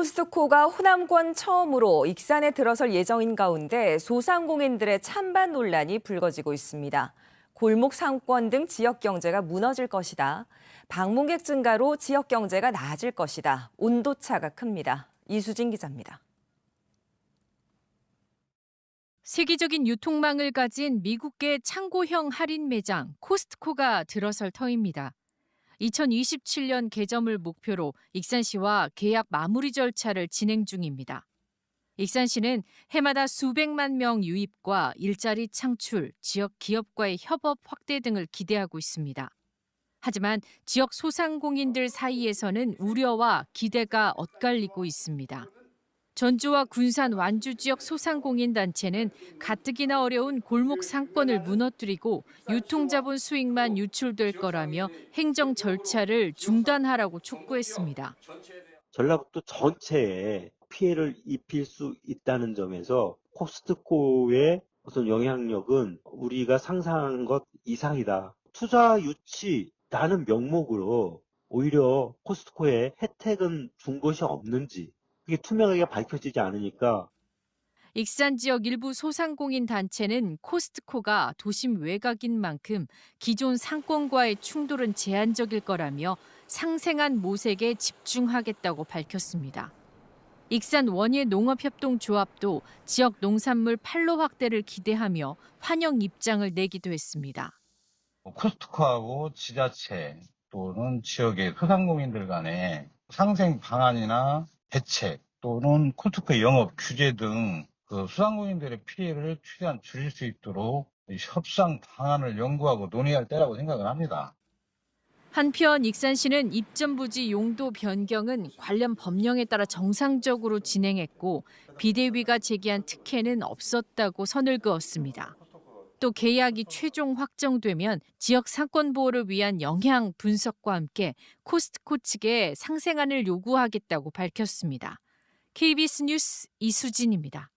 코스트코가 호남권 처음으로 익산에 들어설 예정인 가운데 소상공인들의 찬반 논란이 불거지고 있습니다. 골목 상권 등 지역 경제가 무너질 것이다. 방문객 증가로 지역 경제가 나아질 것이다. 온도차가 큽니다. 이수진 기자입니다. 세계적인 유통망을 가진 미국계 창고형 할인 매장 코스트코가 들어설 터입니다. 2027년 개점을 목표로 익산시와 계약 마무리 절차를 진행 중입니다. 익산시는 해마다 수백만 명 유입과 일자리 창출, 지역 기업과의 협업 확대 등을 기대하고 있습니다. 하지만 지역 소상공인들 사이에서는 우려와 기대가 엇갈리고 있습니다. 전주와 군산 완주 지역 소상공인 단체는 가뜩이나 어려운 골목 상권을 무너뜨리고 유통자본 수익만 유출될 거라며 행정 절차를 중단하라고 촉구했습니다. 전라북도 전체에 피해를 입힐 수 있다는 점에서 코스트코의 어떤 영향력은 우리가 상상한 것 이상이다. 투자 유치라는 명목으로 오히려 코스트코에 혜택은 준 것이 없는지 그게 투명하게 밝혀지지 않으니까 익산 지역 일부 소상공인 단체는 코스트코가 도심 외곽인 만큼 기존 상권과의 충돌은 제한적일 거라며 상생한 모색에 집중하겠다고 밝혔습니다. 익산 원예 농업협동조합도 지역 농산물 판로 확대를 기대하며 환영 입장을 내기도 했습니다. 코스트코하고 지자체 또는 지역의 소상공인들 간에 상생 방안이나 대책 또는 코스트코 영업 규제 등그 소상공인들의 피해를 최대한 줄일 수 있도록 이 협상 방안을 연구하고 논의할 때라고 생각을 합니다. 한편 익산시는 입점 부지 용도 변경은 관련 법령에 따라 정상적으로 진행했고 비대위가 제기한 특혜는 없었다고 선을 그었습니다. 또 계약이 최종 확정되면 지역 상권 보호를 위한 영향 분석과 함께 코스트코 측에 상생안을 요구하겠다고 밝혔습니다. KBS 뉴스 이수진입니다.